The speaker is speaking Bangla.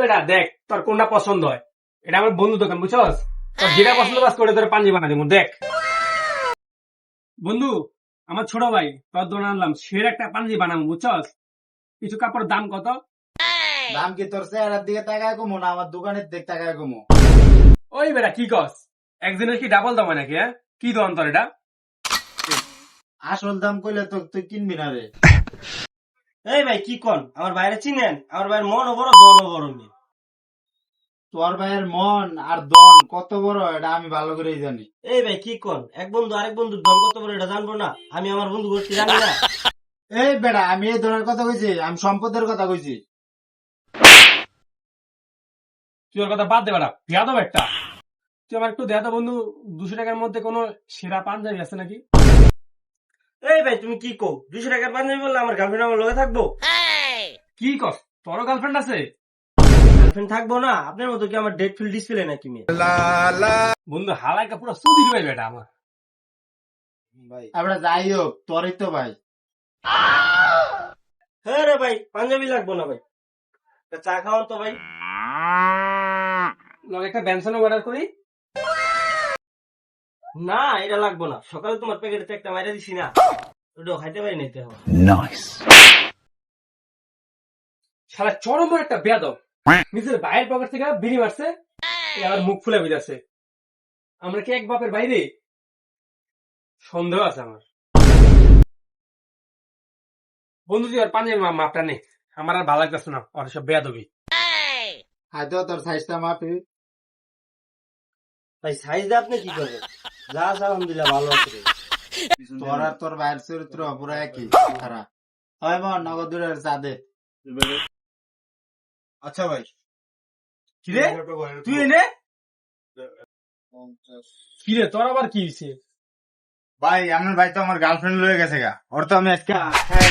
বেটা দেখ তোর কোনটা পছন্দ হয়? এটা আমার বন্ধু দোকান বুঝছস? তোর যেটা পছন্দ বাস করে তোর পাঞ্জি বানা দেবো দেখ। বন্ধু আমার ছোট ভাই তোর দোকান আনলাম সের একটা পাঞ্জি বানাবো বুঝছস? কিছু কাপড় দাম কত? দাম কি তোর চেহারার দিকে তাকায় কমো না আমার দোকানের দিকে তাকায় কমো? ওই বেটা কি কস? একদিনের কি ডাবল দাম নাকি হ্যাঁ? কি দোকান তোর এটা? আসল দাম কইলে তো তুই কিনবি না রে। এই ভাই কি কন? আমার বাইরে চিনেন? আমার ভাইয়ের মনও বড় দমও বড় মেয়ে তোর ভাইয়ের মন আর দন কত বড় এটা আমি ভালো করেই জানি। এই ভাই কি কন? এক বন্ধু আরেক বন্ধুর দম কত বড় এটা জানব না। আমি আমার বন্ধু গোষ্ঠী জানি না। এই বেটা আমি এই ধরনের কথা কইছি আমি সম্পদের কথা কইছি। তুই ওর কথা বাদ দে বেটা বিয়াদব একটা। তুই আমার একটু দেয়া তো বন্ধু দুশো টাকার মধ্যে কোনো সেরা পাঞ্জাবি আছে নাকি? এই ভাই তুমি কি কো দুশো টাকার পাঞ্জাবি বললে আমার গার্লফ্রেন্ড আমার লগে থাকব? কি কস? তোরও গার্লফ্রেন্ড আছে? গার্লফ্রেন্ড থাকব না আপনার মতো কি আমার ডেট ফিল ডিসপ্লে নাকি মেয়ে? বন্ধু হালাইকা পুরো সুদির ভাই বেটা আমার। ভাই। আমরা যাই হোক তোরই তো ভাই। হ্যাঁ রে ভাই পাঞ্জাবি লাগবো না ভাই। চা খাওয়ান তো ভাই। লগে একটা ব্যঞ্জন অর্ডার করি। না এটা লাগবো না। সকালে তোমার প্যাকেটে একটা মাইরা দিছি না। ওটাও খাইতে পারি নিতে হবে সারা চরম একটা বেয়াদব। নিজের বাইরের পকেট থেকে বিড়ি মারছে আবার মুখ ফুলে বেজাছে আমরা কি এক বাপের বাইরে সন্দেহ আছে আমার। বন্ধু তুই আর পাঞ্জাবি মাপটা নেই আমার আর ভালো লাগতেছে না। ওর সব বেয়াদবি। হয়তো তোর সাইজটা মাপি। ভাই সাইজ আপনি কি করবেন? যা যা আলহামদুলিল্লাহ ভালো আছে রে। তোর আর তোর ভাইয়ের চরিত্র পুরো একই খারাপ। হয় নগদ চাঁদে। আচ্ছা ভাই। কিরে তুই এনে? কিরে তোর আবার কি হয়েছে ভাই আমার ভাই তো আমার গার্লফ্রেন্ড লয়ে গেছে গা। ওর তো আমি আজকে খাই